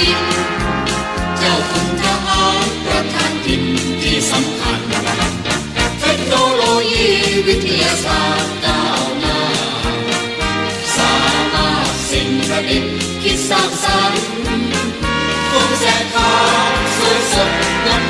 บิน เจ้าคุณทหารประธานทินที่สำคัญ เทคโนโลยีวิทยาศาสตร์ก้าวหน้า สามารถสิ่งประดิษฐ์คิดสร้างสรรค์วงแสงขาวสวยสดงด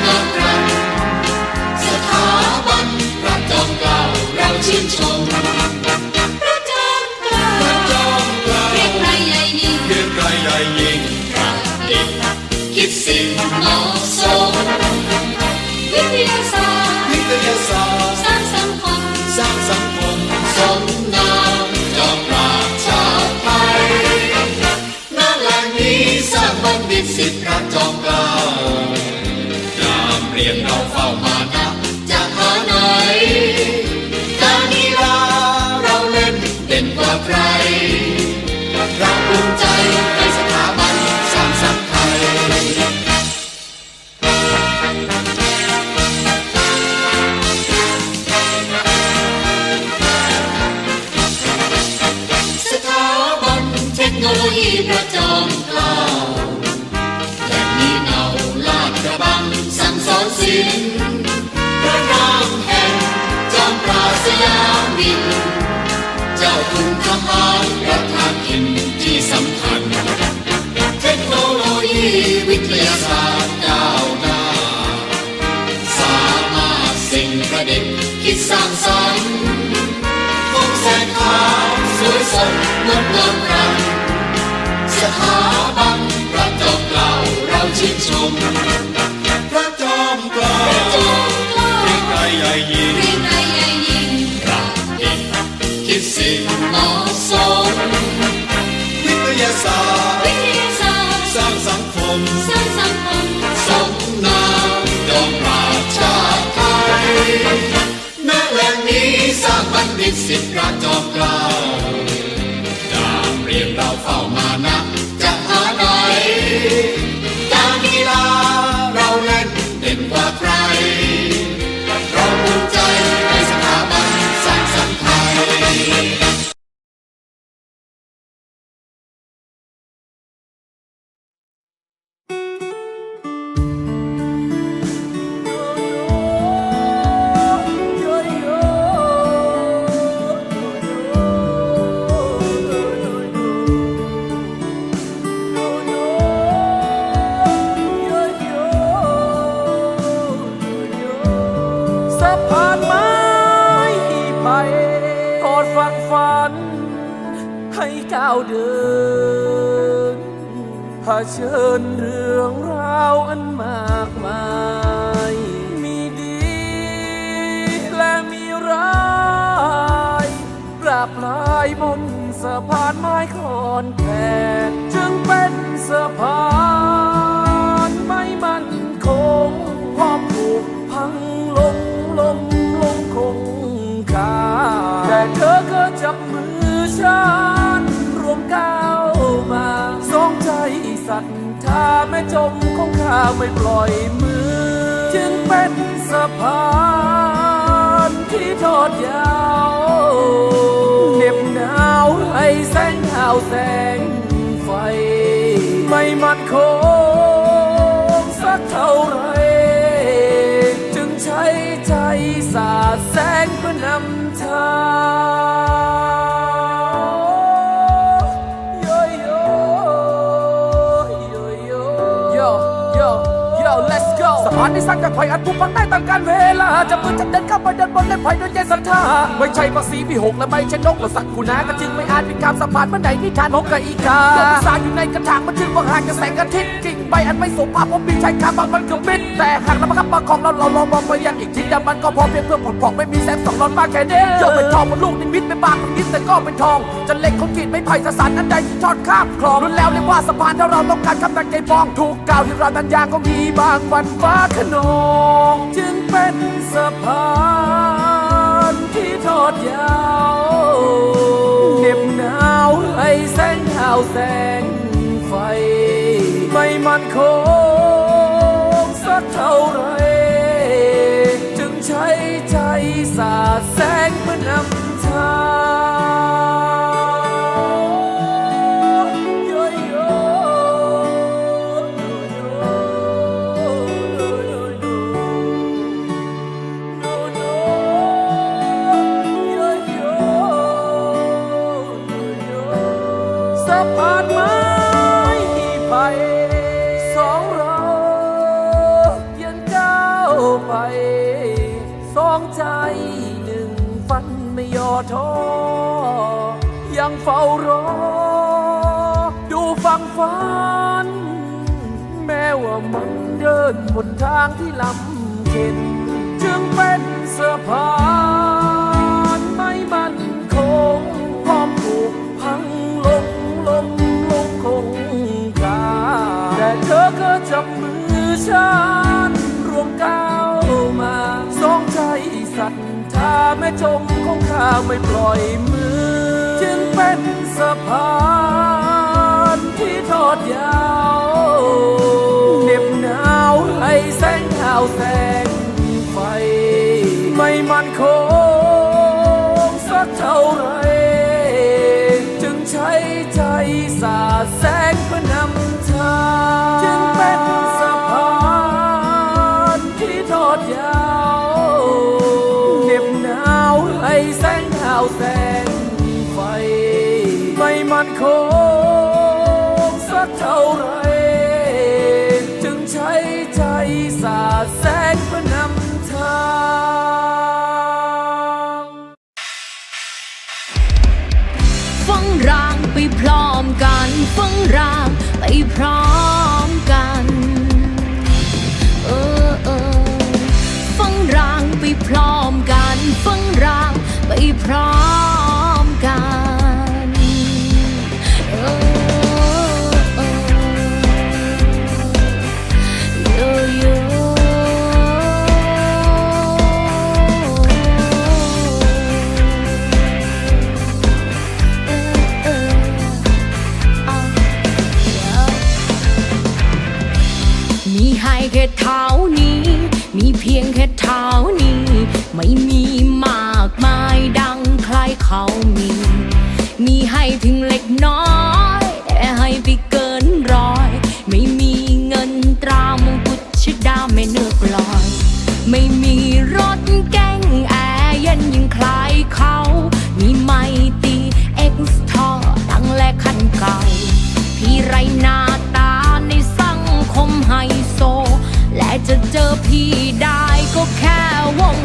ดิษฐ์คิดสร้างสรรค์วงแสงขาวสวยสดงดงามรันสถาบันพระจอมเกล้าเราชื่นชม พระจอมเกล้าจอมเกล้าเรียกใครใหญ่ยิ่งเรียกใครใหญ่ยิ่งประดิษฐ์คิดสิ่งเหมาะสมวิทยาศาสตร์วิทยาศาสตร์สร้างสังค ฝันฝัน ให้ก้าวเดินเผชิญเรื่องราวอันมากมาย มีดีและมีร้ายปราบลายบนสะพานไม้คอนแขกจึงเป็นสะพานไม่มั่นคงพอผูก ฉันรวมก้าวมาสองใจศรัทธาแม่จมของข้าไม่ปล่อยมือ จึงเป็นสะพานที่ทอดยาวเหน็บหนาวให้แสงดาวแสงไฟ ไม่มั่นคงสักเท่าไรจึงใช้ใจสาดแสงเพื่อนำทาง ร้างจากไผ่อันผูกพันได้ตามการเวลา จะมือจะเดินเข้าไปเดินบนเล่นไผ่ด้วยใจศรัทธาไม่ใช่ภาษีพี่หกและไม่ใช่นกหรือสัตว์คูนาก็จึงไม่อาจเป็นคำสัมผัสเมื่อไหนที่ทานนกกับอีกาเกิดพิสารอยู่ในกระถางมันจึงว่าห่างจากแสงอาทิตย์กิ่ง ใบอันไม่สมภาพผมมีใช้คาบางมันคือมิดแต่หากเราประคับประคองเราเราลองมองไปยังอีกทีแต่มันก็พอเพียงเพื่อผลพองไม่มีแสงสองร้อนมากแค่นี้โยกเป็นทองบนลูกนิมิตไม่บางเป็นนิดแต่ก็เป็นทองจะเหล็กของจิตไม่ไผ่สสารอันใดที่ทอดข้ามคลองรุนแล้วเรียกว่าสะพานถ้าเราต้องการคำตั้งใจปองถูกกล่าวที่เราตัญญาก็มีบางวันฟ้าขนองจึงเป็นสะพานที่ทอดยาวเหน็บหนาวให้แสงดาวแส มันคงสักเท่าไรจึงใช้ใจสาดแสงเมื่อนำทางโยโยโยโยโยโยโยโยโยโยสะพาน ท้อยังเฝ้ารอ ดูฟังฝัน แม้ว่ามันเดินบนทางที่ลำเข็นจึงเป็น มของข้าไม่ปล่อยมือ จึงเป็นสะพานที่ทอดยาวเหน็บหนาวให้แสงดาวแสงไฟ ไม่มันคงสักเท่าไร จึงใช้ใจสาดแสง ดแสงเพื่อนำทางฟังรางไปพร้อมกันฟังรางไปพร้อมกันเออเออฟังรางไปพร้อม เขามี มีให้ถึงเล็กน้อย แต่ให้ไปเกินร้อย ไม่มีเงินตรามงกุฎชดาไม่เนื้อกลอย ไม่มีรถแก้งแอร์เย็นยิ่งคลายเขา มีไม่ตีเอ็กซ์ทอดังและคันเก่า พี่ไรหน้าตาในสังคมไฮโซ และจะเจอพี่ได้ก็แค่วง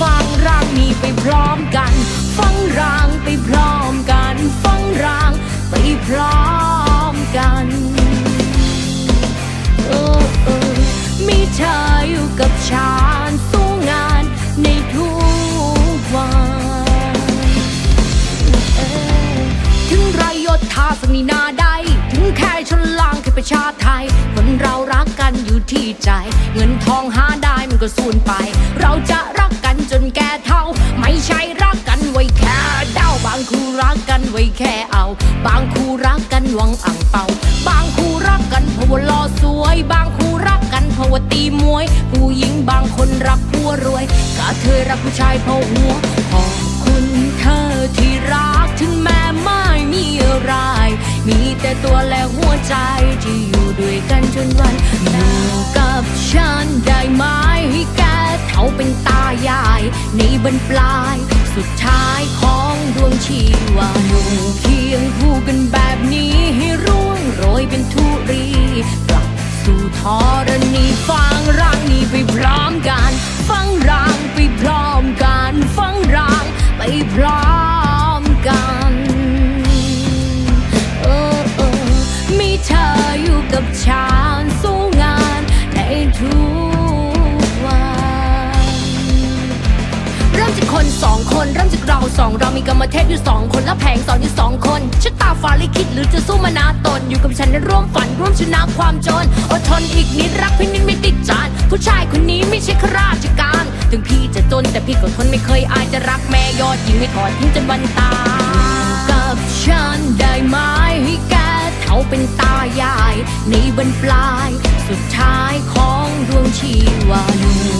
ฟังร่างนี้ไปพร้อมกัน ฟังรางไปพร้อมกัน ฟังรางไปพร้อมกันเออเออมีเธออยู่กับฉันสู้งานในทุกวันออถึงไรยศทาสนีนาใดถึงแค่ชนล่างแค่ประชาไทย คนเรารักกันอยู่ที่ใจ เงินทองหาได้มันก็สูญไป เราจะ ใช่รักกันไว้แค่เดาบางคู่รักกันไว้แค่เอา บางคู่รักกันหวังอ่าง ในบรรปลาย สุดท้ายของดวงชีวาอยู่เคียงคู่กันแบบนี้ให้ร่วงโรยเป็นทุรีกลับสู่ธรณีฟังร่างนี้ไปพร้อมกัน ฟังรางไปพร้อมกัน ฟังรางไปพร้อมกันเออเออมีเธออยู่กับฉันสู้งานในทุก คนสองคนเริ่มจากเราสองเรามีกรรมเทพอยู่สองคนและแผงสอนอยู่สองคนชะตาฟ้าลิขิตหรือจะสู้มานาตน อยู่กับฉันในร่วมฝันร่วมชนะความจนอดทนอีกนิดรักพี่นิดไม่ติดจาน ผู้ชายคนนี้ไม่ใช่ข้าราชการ ถึงพี่จะจนแต่พี่ก็ทนไม่เคยอายจะรักแม่ยอดยิงไม่ถอดทิ้งจนวันตายกับฉันได้ไหมให้แกเท่าเป็นตายายในบรรปลาย สุดท้ายของดวงชีวาอยู่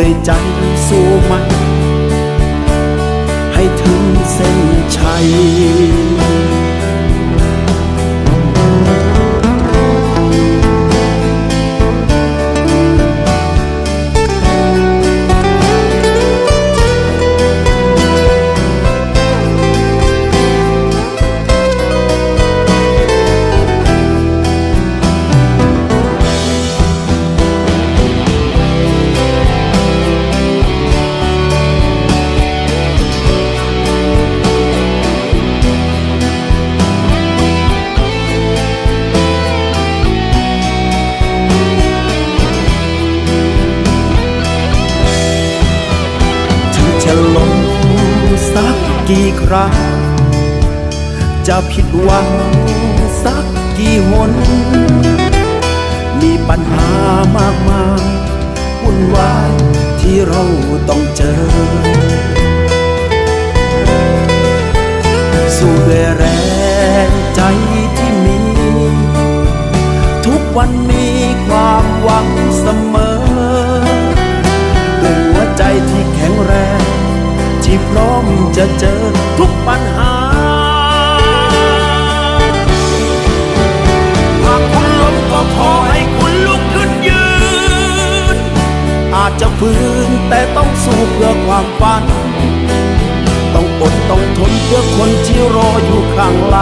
ด้วยใจสู้มัน ให้ถึงเส้นชัย กี่ครั้ง จะผิดหวังสักกี่หน มีปัญหามากมายวุ่นวายที่เราต้องเจอ สู้ด้วยแรงใจที่มี ทุกวันมีความหวังเสมอด้วยหัวใจที่ ที่พร้อมจะเจอทุกปัญหา หากคุณล้มก็ขอให้คุณลุกขึ้นยืน อาจจะฝืนแต่ต้องสู้เพื่อความฝัน ต้องอดต้องทนเพื่อคนที่รออยู่ข้างหลัง